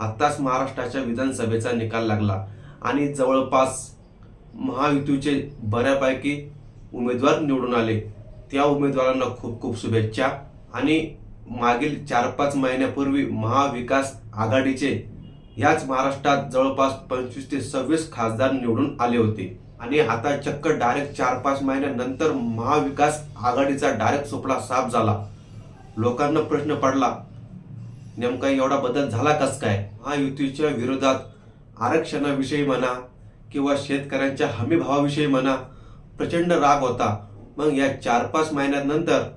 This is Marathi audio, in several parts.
आत्ताच महाराष्ट्राच्या विधानसभेचा निकाल लागला आणि जवळपास महायुतीचे बऱ्यापैकी उमेदवार निवडून आले. त्या उमेदवारांना खूप खूप शुभेच्छा. आणि मागील चार पाच महिन्यापूर्वी महाविकास आघाडीचे याच महाराष्ट्रात जवळपास पंचवीस ते सव्वीस खासदार निवडून आले होते. आणि आता चक्क डायरेक्ट चार पाच महिन्यानंतर महाविकास आघाडीचा डायरेक्ट सुपडा साफ झाला. लोकांना प्रश्न पडला नेमका एवढा बदल झाला कस काय? महायुतीच्या विरोधात आरक्षणाविषयी म्हणा किंवा शेतकऱ्यांच्या हमी भावाविषयी म्हणा प्रचंड राग होता. मग या चार पाच महिन्यानंतर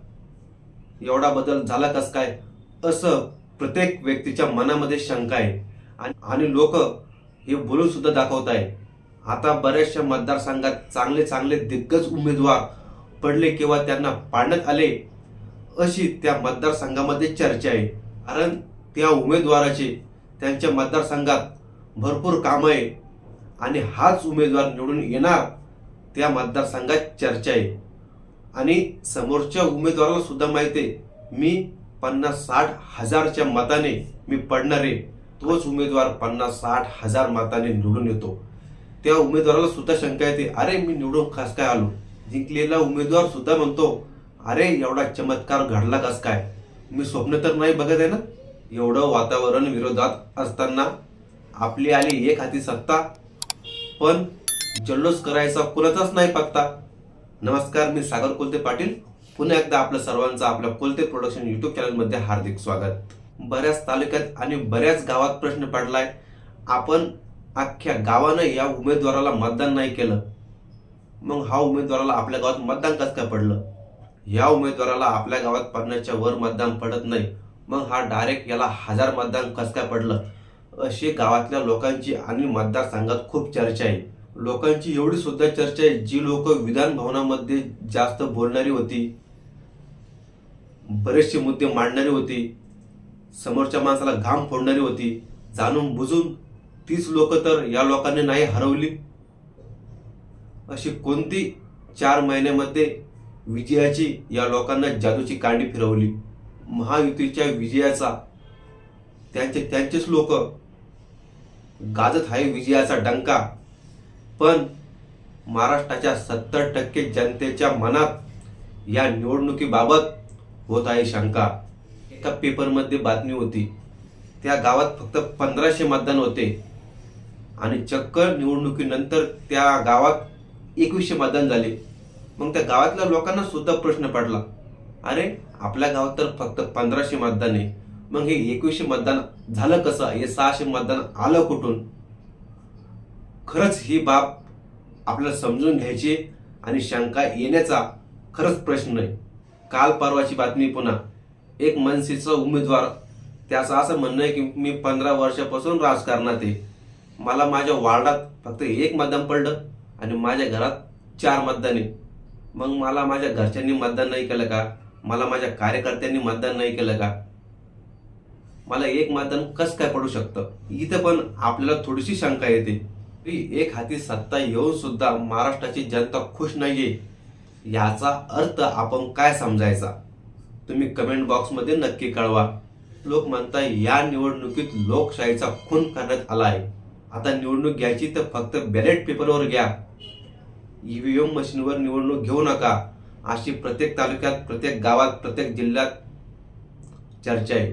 एवढा बदल झाला कस काय? असं प्रत्येक व्यक्तीच्या मनामध्ये शंका आहे. आणि- आणि लोक हे बोलून सुद्धा दाखवत आहे आता बऱ्याचशा मतदारसंघात चांगले चांगले दिग्गज उमेदवार पडले किंवा त्यांना पाडण्यात आले अशी त्या मतदारसंघामध्ये चर्चा आहे. कारण त्या उमेदवाराचे त्यांच्या मतदारसंघात भरपूर कामं आहे आणि हाच उमेदवार निवडून येणार त्या मतदारसंघात चर्चा आहे. आणि समोरच्या उमेदवाराला सुद्धा माहिती आहे मी पन्नास साठ हजारच्या मताने मी पडणार आहे. तोच उमेदवार पन्नास साठ हजार मताने निवडून येतो. त्या उमेदवाराला सुद्धा शंका येते अरे मी निवडून कस काय आलो? जिंकलेला उमेदवार सुद्धा म्हणतो अरे एवढा चमत्कार घडला कस काय? मी स्वप्न तर नाही बघत आहे ना? एवढं वातावरण विरोधात असताना आपली आली एक हाती सत्ता. पण जल्लोष करायचा कुणाचाच नाही पत्ता. नमस्कार मी सागर कोलते पाटील. पुन्हा एकदा आपल्या सर्वांचं आपल्या कोलते प्रोडक्शन युट्यूब चॅनलमध्ये हार्दिक स्वागत. बऱ्याच तालुक्यात आणि बऱ्याच गावात प्रश्न पडलाय. आपण अख्ख्या गावानं या उमेदवाराला मतदान नाही केलं. मग हा उमेदवाराला आपल्या गावात मतदान कसं काय पडलं? या उमेदवाराला आपल्या गावात पन्नासच्या वर मतदान पडत नाही. मग हा डायरेक्ट याला हजार मतदान कसं काय पडलं? अशी गावातल्या लोकांची आणि मतदारसंघात खूप चर्चा आहे. लोकांची एवढी सुद्धा चर्चा आहे जी लोक विधान भवनामध्ये जास्त बोलणारी होती बरेचसे मुद्दे मांडणारी होती समोरच्या माणसाला घाम फोडणारी होती जाणून बुजून तीच लोक तर या लोकांनी नाही हरवली. अशी कोणती चार महिन्यामध्ये विजयाची या लोकांना जादूची कांडी फिरवली. महायुतीच्या विजयाचा त्यांचे त्यांचेच लोक गाजत आहे विजयाचा डंका. पण महाराष्ट्राच्या सत्तर टक्के जनतेच्या मनात या निवडणुकीबाबत होत आहे शंका. एका पेपरमध्ये बातमी होती त्या गावात फक्त पंधराशे मतदान होते. आणि चक्क निवडणुकीनंतर त्या गावात एकवीसशे मतदान झाले. मग त्या गावातल्या लोकांना सुद्धा प्रश्न पडला. अरे आपल्या गावात तर फक्त पंधराशे मतदान आहे. मग हे एकवीसशे मतदान झालं कसं? हे सहाशे मतदान आलं कुठून? खरंच ही बाब आपल्याला समजून घ्यायची आणि शंका येण्याचा खरंच प्रश्न आहे काल परवाची बातमी पुन्हा. एक मनसेचा उमेदवार त्याचं असं म्हणणं आहे की मी पंधरा वर्षापासून राजकारणात आहे. मला माझ्या वार्डात फक्त एक मतदान पडलं आणि माझ्या घरात चार मतदान आहे. मग मला माझ्या घरच्यांनी मतदान नाही केलं का? मला माझ्या कार्यकर्त्यांनी मतदान नाही केलं का? मला एक मतदान कसं काय पडू शकतं? इथं पण आपल्याला थोडीशी शंका येते. की एक हाती सत्ता येऊन सुद्धा महाराष्ट्राची जनता खुश नाहीये. याचा अर्थ आपण काय समजायचा? तुम्ही कमेंट बॉक्समध्ये नक्की कळवा. लोक म्हणताय या निवडणुकीत लोकशाहीचा खून करण्यात आला आहे आता निवडणूक घ्यायची तर फक्त बॅलेट पेपरवर घ्या. ईव्हीएम मशीनवर निवडणूक घेऊ नका. अशी प्रत्येक तालुक्यात प्रत्येक गावात प्रत्येक जिल्ह्यात चर्चा आहे.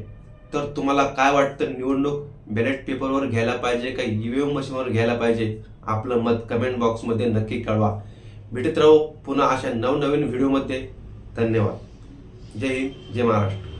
तर तुम्हाला काय वाटतं निवडणूक बॅलेट पेपरवर घ्यायला पाहिजे का ईव्हीएम मशीनवर घ्यायला पाहिजे? आपलं मत कमेंट बॉक्समध्ये नक्की कळवा. भेटत राहू पुन्हा अशा नवनवीन व्हिडिओमध्ये धन्यवाद. जय हिंद जय महाराष्ट्र.